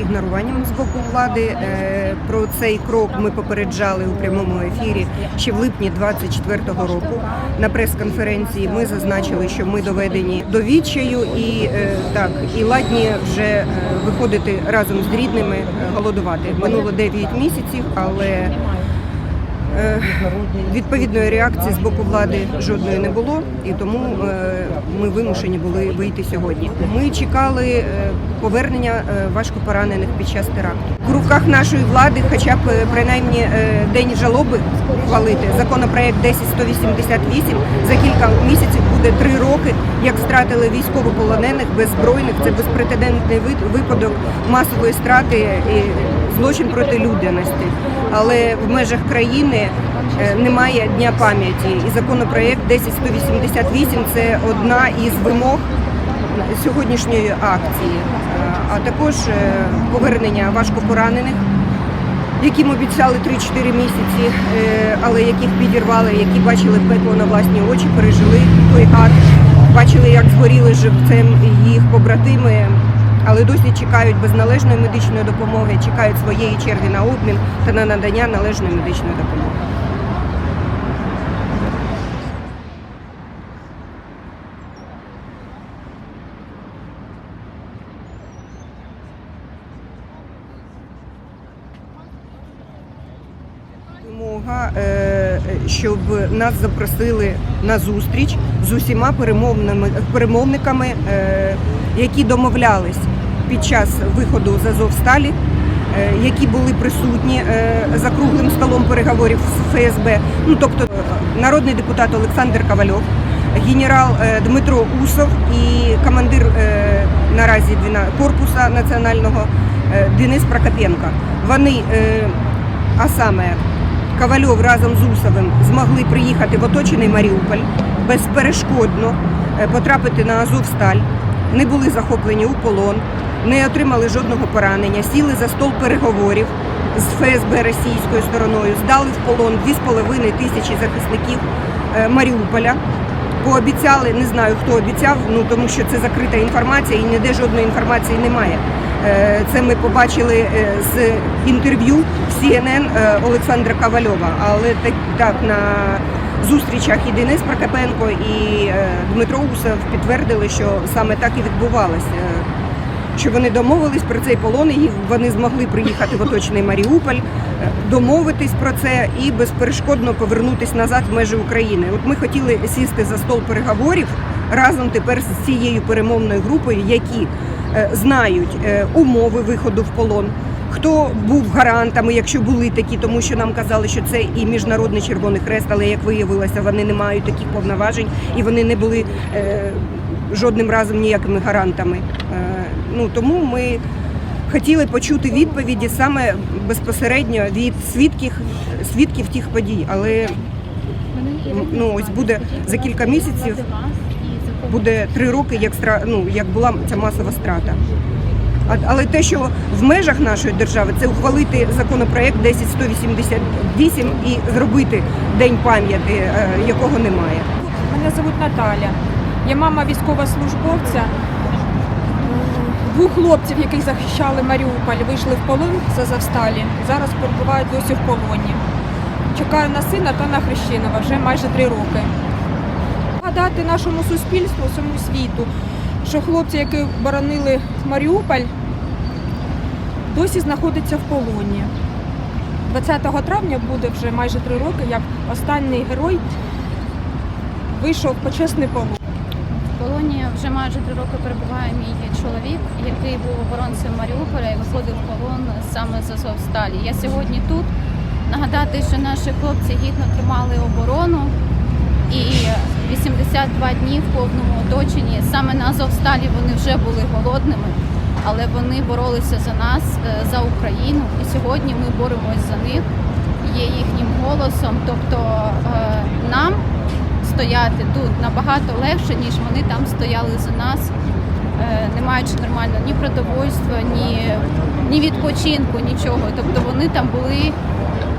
ігноруванням з боку влади. Е, Про цей крок ми попереджали у прямому ефірі ще в липні 24-го року. На прес-конференції ми зазначили, що ми доведені до відчаю і е, так і ладні вже е, виходити разом з рідними голодувати. Минуло 9 місяців, але Відповідної реакції з боку влади жодної не було, і тому е, ми вимушені були вийти сьогодні. Ми чекали е, повернення е, важкопоранених під час теракту. В руках нашої влади, хоча б е, принаймні е, день жалоби ухвалити. Законопроект 10188 за кілька місяців буде три роки, як стратили військовополонених беззбройних. Це безпрецедентний випадок масової страти і злочин проти людяності. Але в межах країни е, немає дня пам'яті. І законопроект 10188 – це одна із вимог сьогоднішньої акції, Е, а також е, повернення важкопоранених, яким обіцяли 3-4 місяці, але яких підірвали, які бачили пекло на власні очі, пережили той ад, бачили, як згоріли живцем їх побратими. Але досі чекають без належної медичної допомоги, чекають своєї черги на обмін та на надання належної медичної допомоги. Вимога, е, щоб нас запросили на зустріч з усіма перемовниками, е, які домовлялись під час виходу з Азовсталі, е, які були присутні е, за круглим столом переговорів з ФСБ. Ну тобто е, народний депутат Олександр Ковальов, генерал Дмитро Усов і командир наразі корпуса національного Денис Прокопенко. Вони, а саме Ковальов разом з Усовим змогли приїхати в оточений Маріуполь безперешкодно потрапити на Азовсталь, не були захоплені у полон, не отримали жодного поранення, сіли за стол переговорів з ФСБ російською стороною, здали в полон 2,5 тисячі захисників е, Маріуполя. Пообіцяли, не знаю хто обіцяв, ну тому що це закрита інформація і ніде жодної інформації немає. Е, Це ми побачили е, з інтерв'ю в CNN Олександра Ковальова. Але так, так на зустрічах і Денис Прокопенко, і Дмитро Усов підтвердили, що саме так і відбувалося. Що вони домовились про цей полон, і вони змогли приїхати в оточений Маріуполь, е, домовитись про це і безперешкодно повернутись назад в межі України. От ми хотіли сісти за стол переговорів разом тепер з цією перемовною групою, які е, знають е, умови виходу в полон. Хто був гарантами, якщо були такі, тому що нам казали, що це і міжнародний Червоний Хрест, але як виявилося, вони не мають таких повноважень і вони не були е, жодним разом ніякими гарантами. Ну тому ми хотіли почути відповіді саме безпосередньо від свідків свідків тих подій. Але ну ось буде за кілька місяців, буде три роки, як ну, як була ця масова страта. Але те, що в межах нашої держави, це ухвалити законопроект 10188 і зробити день пам'яті, е, якого немає. Мене звуть Наталя. Я мама військовослужбовця. Двох хлопців, яких захищали Маріуполь, вийшли в полон з Азовсталі. Зараз перебувають досі в полоні. Чекаю на сина та на Хрещенова вже майже три роки. Гадати нашому суспільству, всьому світу, що хлопці, які боронили Маріуполь, досі знаходяться в полоні. 20 травня буде вже майже три роки, як останній герой вийшов в почесний полон. Полоні вже майже три роки перебуває мій чоловік, який був оборонцем Маріуполя і виходив в полон саме з Азовсталі. Я сьогодні тут нагадати, що наші хлопці гідно тримали оборону і 82 дні в повному оточенні. Саме на Азовсталі вони вже були голодними, але вони боролися за нас, е, за Україну. І сьогодні ми боремось за них, є їхнім голосом. Тобто е, нам стояти тут набагато легше, ніж вони там стояли за нас, е, не маючи нормально ні продовольства, ні, ні відпочинку, нічого. Тобто вони там були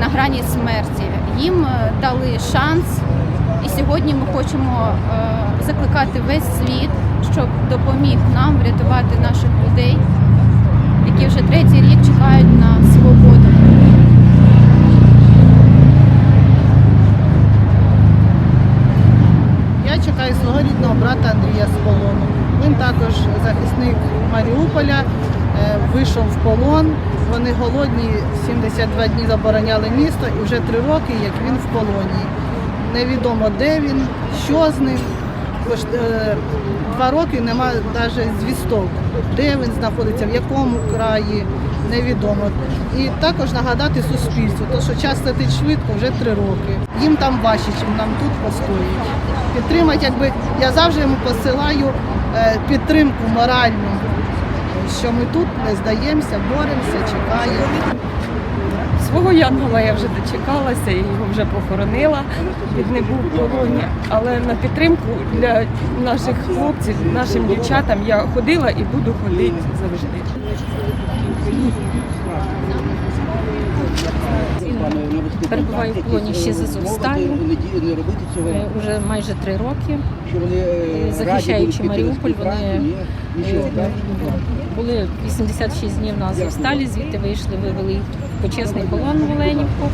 на грані смерті. Їм е, дали шанс, і сьогодні ми хочемо е, закликати весь світ, щоб допоміг нам врятувати наших людей, які вже третій рік чекають на свободу. Я свого рідного брата Андрія з полону. Він також захисник Маріуполя, е, вийшов в полон. Вони голодні, 72 дні забороняли місто і вже три роки, як він в полоні. Невідомо де він, що з ним. Е, Два роки немає навіть звісток, де він знаходиться, в якому краї, невідомо. І також нагадати суспільству, то що час летить швидко, вже три роки. Їм там важче, ніж нам тут постоїть. Підтримати, якби я завжди йому посилаю е, підтримку моральну, що ми тут не здаємося, боремося, чекаємо. Свого янгола я вже дочекалася і його вже похоронила. Він не був в полоні. Але на підтримку для наших хлопців, нашим дівчатам я ходила і буду ходити завжди. Перебуваю в полоні ще з Азовсталі е, вже майже три роки. Е, Захищаючи Маріуполь, вони е, були 86 днів на Азовсталі, звідти вийшли, вивели їх в почесний полон в Оленівку,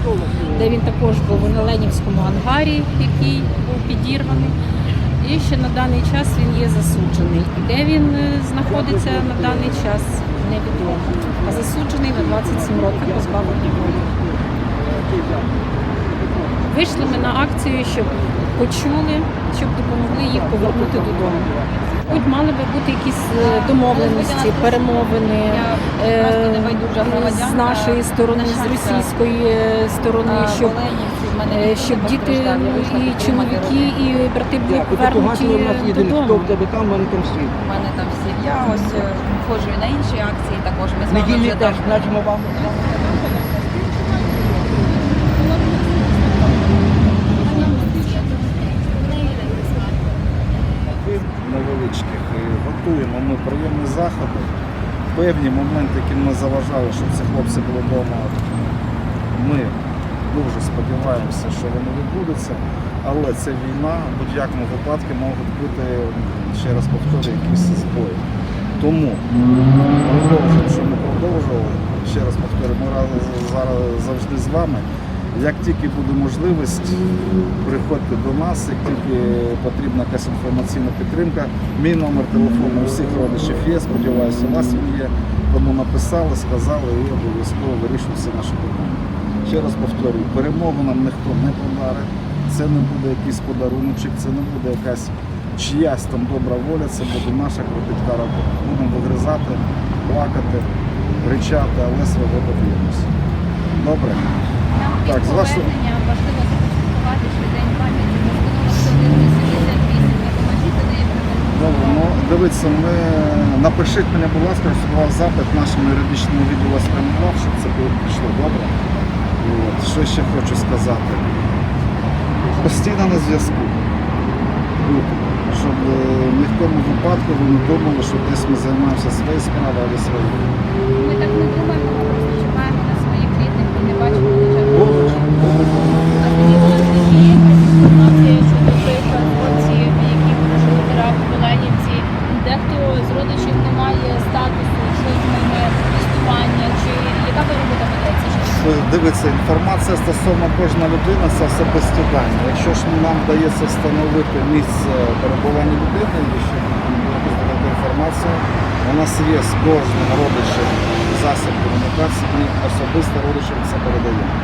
де він також був на Ленівському ангарі, який був підірваний. І ще на даний час він є засуджений. Де він е, знаходиться на даний час, невідомо. А засуджений на 27 років позбавлення волі. Вийшли ми на акцію, щоб почули, щоб допомогли їх повернути додому. Будь мали би бути якісь е, домовленості, перемовини е, з нашої сторони, з російської е, сторони, щоб, щоб діти і чоловіки, і брати були повернуті додому. там, мене там світ. У мене там сім'я, ось е, ходжу і на інші акції також. Ми з вами вже теж вам. невеличких і готуємо ми прийомні заходи. Певні моменти, які ми заважали, щоб ці хлопці були вдома. Ми дуже сподіваємося, що вони відбудуться, але це війна, в будь-якому випадку можуть бути, ще раз повторюю, якісь збої. Тому продовжуємо, що ми продовжували. Ще раз повторюю, ми зараз завжди з вами. Як тільки буде можливість, приходьте до нас, як тільки потрібна якась інформаційна підтримка. Мій номер телефону всіх родичів є, сподіваюся, у вас він є. Тому написали, сказали і обов'язково вирішуємо всі наші питання. Ще раз повторюю, перемогу нам ніхто не подарить. Це не буде якийсь подаруночок, це не буде якась чиясь там добра воля, це буде наша кропітка робота. Будемо вигризати, плакати, кричати, але свого доб'ємося. Добре? Нам Так, з вашого- повернення важливо започаткувати ще день пам'яті Постанови 188. Допоможіть до неї приконувати. Добре, ну дивіться, ми напишіть мені, будь ласка, щоб у вас запит нашому юридичному відділу спрямував, щоб це було пішло добре. От. Що ще хочу сказати? Постійно на зв'язку. Бути. Щоб е, ні в тому випадку ви не думали, що десь ми займаємося своєю справою або своєю. Ми так не думаємо, ми просто чекаємо на своїх рідних і не бачимо на жаль. Добре. А тоді у нас є якась інформація щодо тих хлопців, які пройшли терапію в Оленівці. Дехто з родичів не має статусу, що з ними тестування, чи яка ви робота ведеться? Е, Дивіться, інформація стосовно кожної людини це особисті дані. Якщо ж нам вдається встановити місце перебування людини, і ще додати інформацію, у нас є з кожним родичем засіб комунікації, ми особисто родичам це передаємо.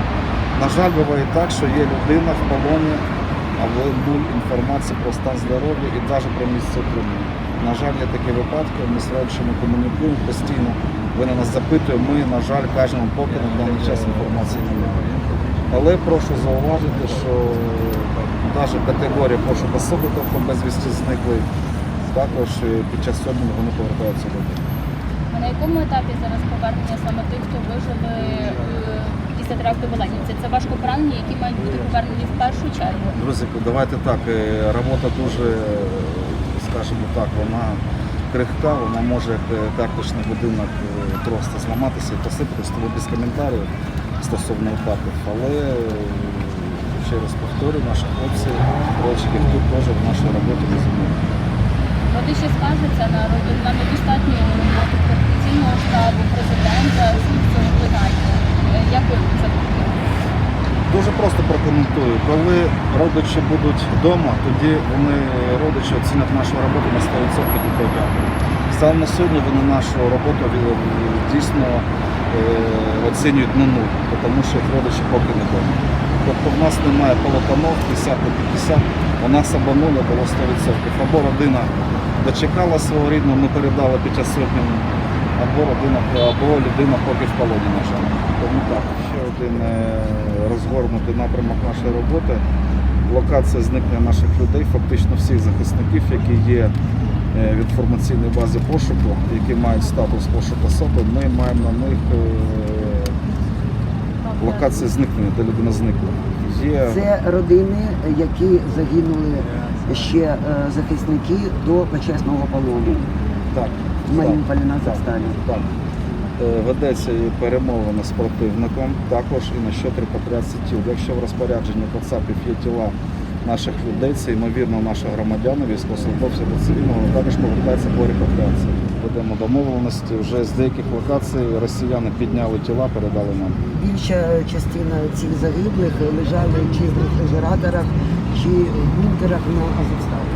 На жаль, буває так, що є людина в полоні, але нуль інформації про стан здоров'я і навіть про місце утримання. На жаль, є такі випадки, ми з родичами комунікуємо постійно. Вони нас запитують, ми, на жаль, кажемо, поки на даний час інформації немає. Але прошу зауважити, що навіть категорія пошуку особи, тобто безвісті зникли, також е, під час обміну вони повертаються додому. А на якому етапі зараз повернення саме тих, хто вижили е, після теракту в Оленівці? Це важко поранені, які мають бути повернені в першу чергу. Друзі, давайте так. е, Робота дуже, е, скажімо так, вона крихка, вона може як е, карточний будинок е, просто зламатися і посипатися, тому без коментарів стосовно етапів. Але е, ще раз повторюю, наші хлопці, хлопчики тут теж в нашій роботі безумовно. Родичі скаржаться на, ро- на недостатню роботу координаційного штабу, президента. цього питання. Е, Як ви це Дуже просто прокоментую. Коли родичі будуть вдома, тоді вони родичі оцінять нашу роботу на 100% і подякують. На сьогодні вони нашу роботу е, дійсно оцінюють на нуль, тому що родичі поки не вдома. Тобто в нас немає полотанов 50 на 50, у нас або нуль, або 100%. Або родина дочекала свого рідного, ми передали п'яти сотням, або родина, або людина поки в полоні, на жаль. Тому так, ще один е, розгорнутий напрямок нашої роботи. Локація зникнення наших людей, фактично всіх захисників, які є е, в інформаційній базі пошуку, які мають статус пошуку особи, ми маємо на них е, локації зникнення, де людина зникла. Є Це родини, які загинули ще е, захисники до почесного полону так, в Маріуполі на так, так. Е, Ведеться і перемовина з противником, також і на щодо репатріації тіл. Якщо в розпорядженні Кацапів є тіла наших людей, це ймовірно наші громадяни, військовослужбовці до цивільного, також повертаються по репатріації. Ведемо домовленості. Вже з деяких локацій росіяни підняли тіла, передали нам. Більша частина цих загиблих лежали чи в рефрижераторах, чи в бункерах на Азовсталі.